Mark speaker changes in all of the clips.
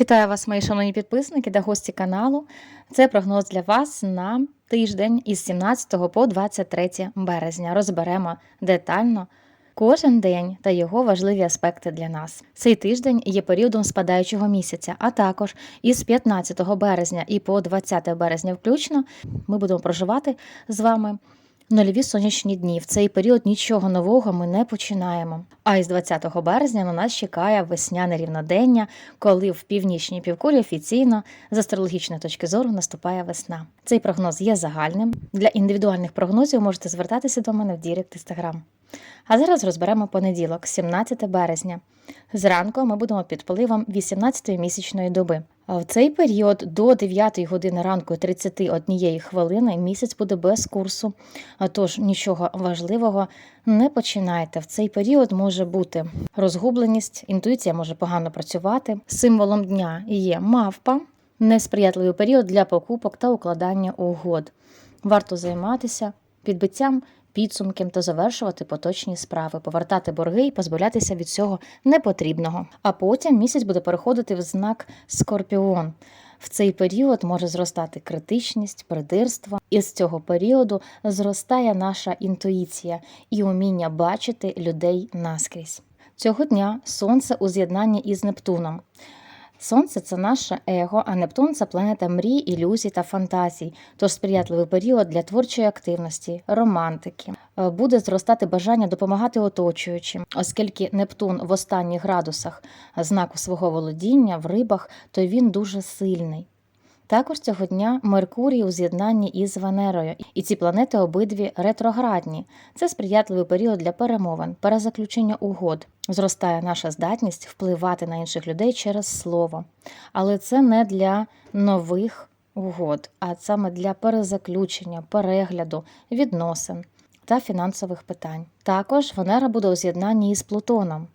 Speaker 1: Вітаю вас, мої шановні підписники та гості каналу. Це прогноз для вас на тиждень із 17 по 23 березня. Розберемо детально кожен день та його важливі аспекти для нас. Цей тиждень є періодом спадаючого місяця, а також із 15 березня і по 20 березня включно ми будемо проживати з вами Нульові сонячні дні. В цей період нічого нового ми не починаємо. А із 20 березня на нас чекає весняне рівнодення, коли в північній півкулі офіційно з астрологічної точки зору наступає весна. Цей прогноз є загальним. Для індивідуальних прогнозів можете звертатися до мене в Дірект Інстаграм. А зараз розберемо понеділок, 17 березня. Зранку ми будемо під впливом 18-ї місячної доби. В цей період до 9 години ранку і 31 хвилини місяць буде без курсу. Тож нічого важливого не починайте. В цей період може бути розгубленість, інтуїція може погано працювати. Символом дня є мавпа, несприятливий період для покупок та укладання угод. Варто займатися підбиттям підсумків та завершувати поточні справи, повертати борги і позбавлятися від всього непотрібного. А потім місяць буде переходити в знак Скорпіон. В цей період може зростати критичність, придирство, і з цього періоду зростає наша інтуїція і уміння бачити людей наскрізь. Цього дня сонце у з'єднанні із Нептуном. Сонце це наше его, а Нептун це планета мрій, ілюзій та фантазій, тож сприятливий період для творчої активності, романтики. Е, Буде зростати бажання допомагати оточуючим, оскільки Нептун в останніх градусах знаку свого володіння в рибах, то він дуже сильний. Також цього дня Меркурій у з'єднанні із Венерою, і ці планети обидві ретроградні. Це сприятливий період для перемовин, перезаключення угод. Зростає наша здатність впливати на інших людей через слово. Але це не для нових угод, а саме для перезаключення, перегляду, відносин та фінансових питань. Також Венера буде у з'єднанні із Плутоном.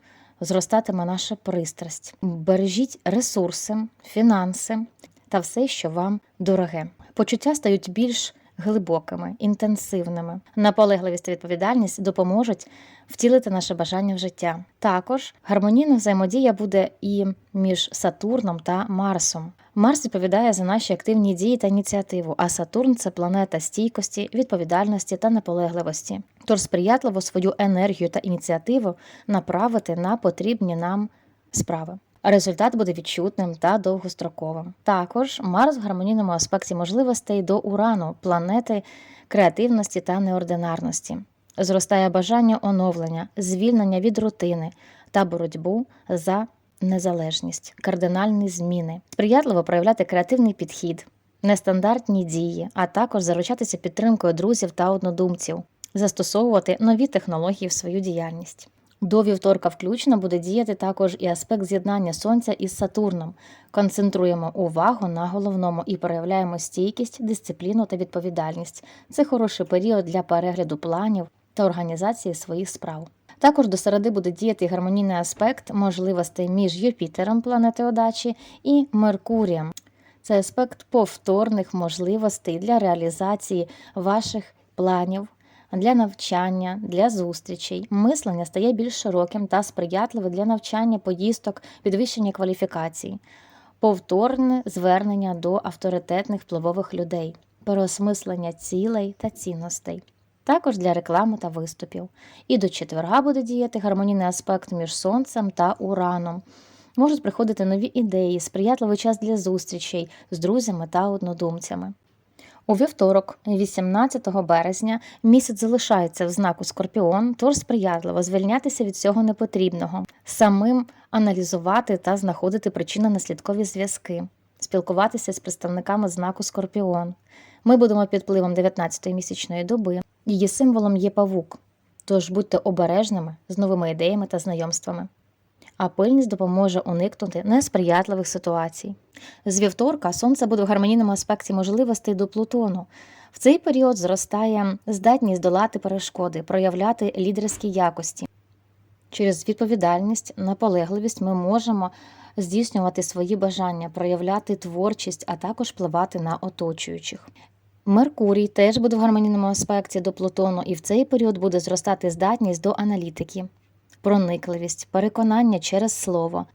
Speaker 1: Зростатиме наша пристрасть. Бережіть ресурси, фінанси та все, що вам дороге. Почуття стають більш глибокими, інтенсивними. Наполегливість та відповідальність допоможуть втілити наше бажання в життя. Також гармонійна взаємодія буде і між Сатурном та Марсом. Марс відповідає за наші активні дії та ініціативу, а Сатурн це планета стійкості, відповідальності та наполегливості. Тож сприятливо свою енергію та ініціативу направити на потрібні нам справи. Результат буде відчутним та довгостроковим. Також Марс в гармонійному аспекті можливостей до Урану, планети креативності та неординарності. Зростає бажання оновлення, звільнення від рутини та боротьбу за незалежність, кардинальні зміни, сприятливо проявляти креативний підхід, нестандартні дії, а також заручатися підтримкою друзів та однодумців, застосовувати нові технології в свою діяльність. До вівторка включно буде діяти також і аспект з'єднання Сонця із Сатурном. Концентруємо увагу на головному і проявляємо стійкість, дисципліну та відповідальність. Це хороший період для перегляду планів та організації своїх справ. Також до середи буде діяти гармонійний аспект можливостей між Юпітером, планетою удачі, і Меркурієм. Це аспект повторних можливостей для реалізації ваших планів, для навчання, для зустрічей. Мислення стає більш широким та сприятливим для навчання, поїздок, підвищення кваліфікацій, повторне звернення до авторитетних впливових людей, переосмислення цілей та цінностей. Також для реклами та виступів. І до четверга буде діяти гармонійний аспект між сонцем та ураном. Можуть приходити нові ідеї, сприятливий час для зустрічей з друзями та однодумцями. У вівторок, 18 березня, місяць залишається в знаку Скорпіон, тож сприятливо звільнятися від всього непотрібного, самим аналізувати та знаходити причинно-наслідкові зв'язки, спілкуватися з представниками знаку Скорпіон. Ми будемо під впливом 19-ї місячної доби. Її символом є павук. Тож будьте обережними з новими ідеями та знайомствами. А пильність допоможе уникнути несприятливих ситуацій. З вівторка сонце буде в гармонійному аспекті можливостей до Плутону. В цей період зростає здатність долати перешкоди, проявляти лідерські якості. Через відповідальність, наполегливість ми можемо здійснювати свої бажання, проявляти творчість, а також впливати на оточуючих. Меркурій теж буде в гармонійному аспекті до Плутону, і в цей період буде зростати здатність до аналітики, проникливість, переконання через слово,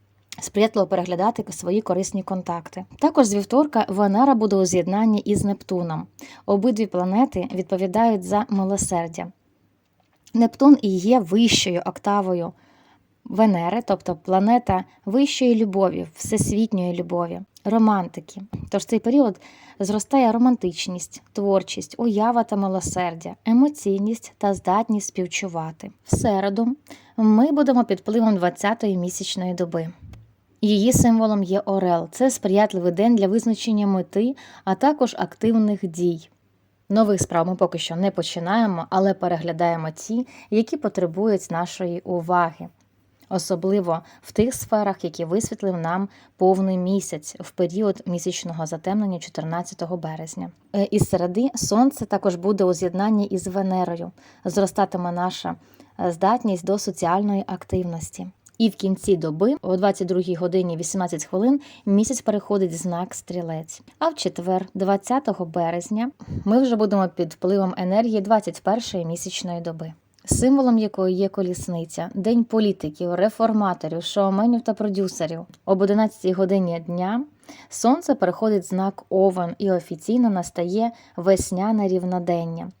Speaker 1: сприятливо переглядати свої корисні контакти. Також з вівторка Венера буде у з'єднанні із Нептуном. Обидві планети відповідають за милосердя. Нептун і є вищою октавою Венери, тобто планета вищої любові, всесвітньої любові, романтики. Тож цей період зростає романтичність, творчість, уява та милосердя, емоційність та здатність співчувати. В середу ми будемо під впливом 20-ї місячної доби. Її символом є Орел. Це сприятливий день для визначення мети, а також активних дій. Нових справ ми поки що не починаємо, але переглядаємо ті, які потребують нашої уваги, особливо в тих сферах, які висвітлив нам повний місяць в період місячного затемнення 14 березня. Е, Із середи сонце також буде у з'єднанні із Венерою. Зростатиме наша е, здатність до соціальної активності. І в кінці доби, о 22 годині 18 хвилин, місяць переходить знак стрілець. А в четвер, 20 березня, ми вже будемо під впливом енергії 21 місячної доби. Символом якої є колісниця, день політиків, реформаторів, шоуменів та продюсерів. Об 11 годині дня сонце переходить знак Овен і офіційно настає весняне рівнодення.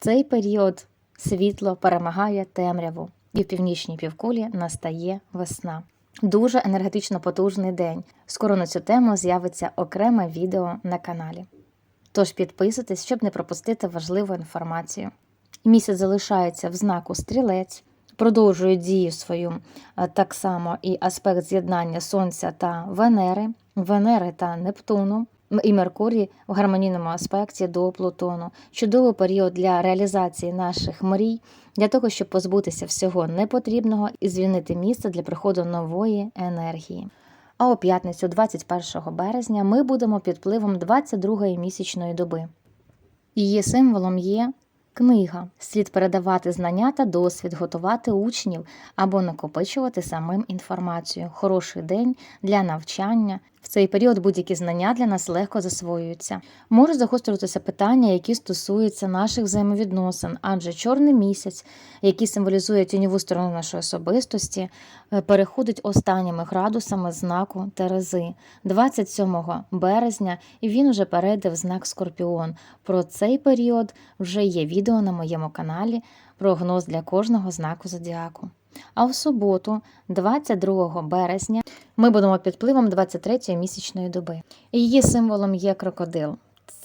Speaker 1: Цей період світло перемагає темряву, і в північній півкулі настає весна. Дуже енергетично потужний день. Скоро на цю тему з'явиться окреме відео на каналі. Тож підписуйтесь, щоб не пропустити важливу інформацію. Місяць залишається в знаку стрілець, продовжує дію свою так само і аспект з'єднання Сонця та Венери, Венери та Нептуну. І Меркурій в гармонійному аспекті до Плутону. Чудовий період для реалізації наших мрій, для того, щоб позбутися всього непотрібного і звільнити місце для приходу нової енергії. А у п'ятницю, 21 березня, ми будемо під впливом 22-ї місячної доби. Її символом є книга. Слід передавати знання та досвід, готувати учнів або накопичувати самим інформацію. Хороший день для навчання. В цей період будь-які знання для нас легко засвоюються. Можуть загострюватися питання, які стосуються наших взаємовідносин, адже чорний місяць, який символізує тіньову сторону нашої особистості, е, переходить останніми градусами знаку Терези 27 березня, і він вже перейде в знак Скорпіон. Про цей період вже є відео на моєму каналі. Прогноз для кожного знаку зодіаку. А в суботу, 22 березня, ми будемо під впливом 23-ї місячної доби. Її символом є крокодил.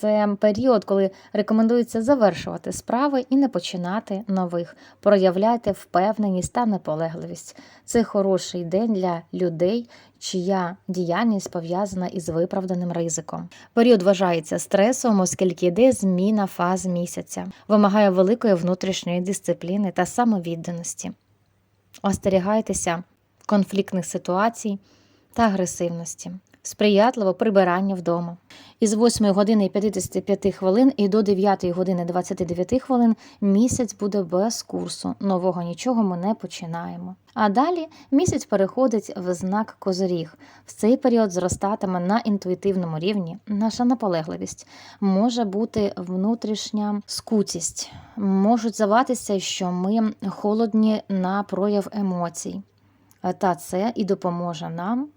Speaker 1: Це період, коли рекомендується завершувати справи і не починати нових. Проявляйте впевненість та наполегливість. Це хороший день для людей, чия діяльність пов'язана із виправданим ризиком. Період вважається стресовим, оскільки йде зміна фаз місяця, вимагає великої внутрішньої дисципліни та самовідданості. Остерігайтеся конфліктних ситуацій та агресивності, сприятливо прибирання вдома. Із 8 години 55 хвилин і до 9 години 29 хвилин місяць буде без курсу. Нового нічого ми не починаємо. А далі місяць переходить в знак Козиріг. В цей період зростатиме на інтуїтивному рівні наша наполегливість. Може бути внутрішня скутість. Можуть здаватися, що ми холодні на прояв емоцій. Та це і допоможе нам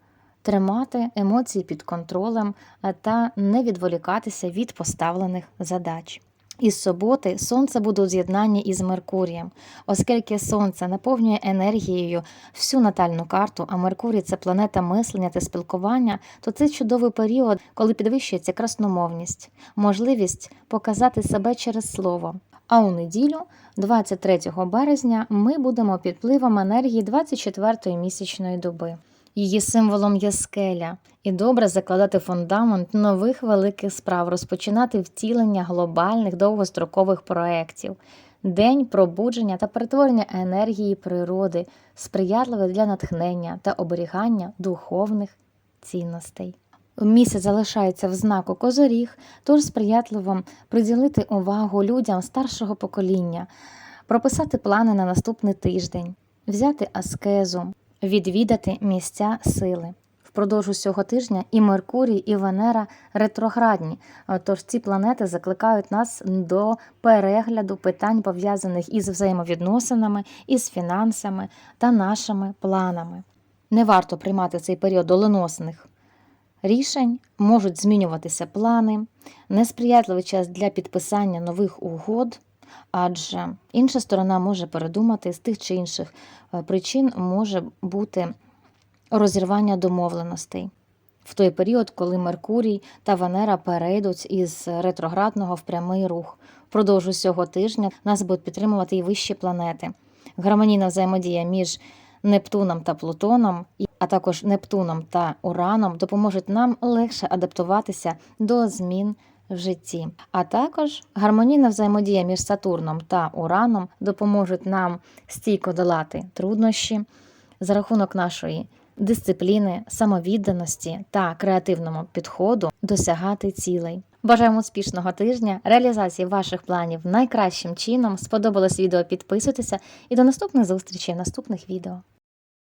Speaker 1: тримати емоції під контролем е, та не відволікатися від поставлених задач. Із суботи сонце буде у з'єднанні із Меркурієм, оскільки сонце наповнює енергією всю натальну карту, а Меркурій це планета мислення та спілкування, то це чудовий період, коли підвищується красномовність, можливість показати себе через слово. А у неділю, 23 березня, ми будемо під впливом енергії 24-ї місячної доби. Її символом є скеля, і добре закладати фундамент нових великих справ, розпочинати втілення глобальних довгострокових проєктів. День пробудження та перетворення енергії природи, сприятливий для натхнення та оберігання духовних цінностей. Місяць залишається в знаку Козоріг, тож сприятливо приділити увагу людям старшого покоління, прописати плани на наступний тиждень, взяти аскезу, відвідати місця сили. Впродовж усього тижня і Меркурій, і Венера ретроградні, тож ці планети закликають нас до перегляду питань, пов'язаних із взаємовідносинами, із фінансами та нашими планами. Не варто приймати цей період доленосних рішень, можуть змінюватися плани, несприятливий час для підписання нових угод, адже інша сторона може передумати з тих чи інших е, причин може бути розірвання домовленостей. В той період, коли Меркурій та Венера перейдуть із ретроградного в прямий рух. Впродовж усього тижня нас будуть підтримувати і вищі планети. Гармонійна взаємодія між Нептуном та Плутоном, а також Нептуном та Ураном допоможуть нам легше адаптуватися до змін в житті. А також гармонійна взаємодія між Сатурном та Ураном допоможуть нам стійко долати труднощі за рахунок нашої дисципліни, самовідданості та креативному підходу досягати цілей. Бажаємо успішного тижня, реалізації ваших планів найкращим чином. Сподобалось відео, підписуйтеся і до наступних зустрічей в наступних відео.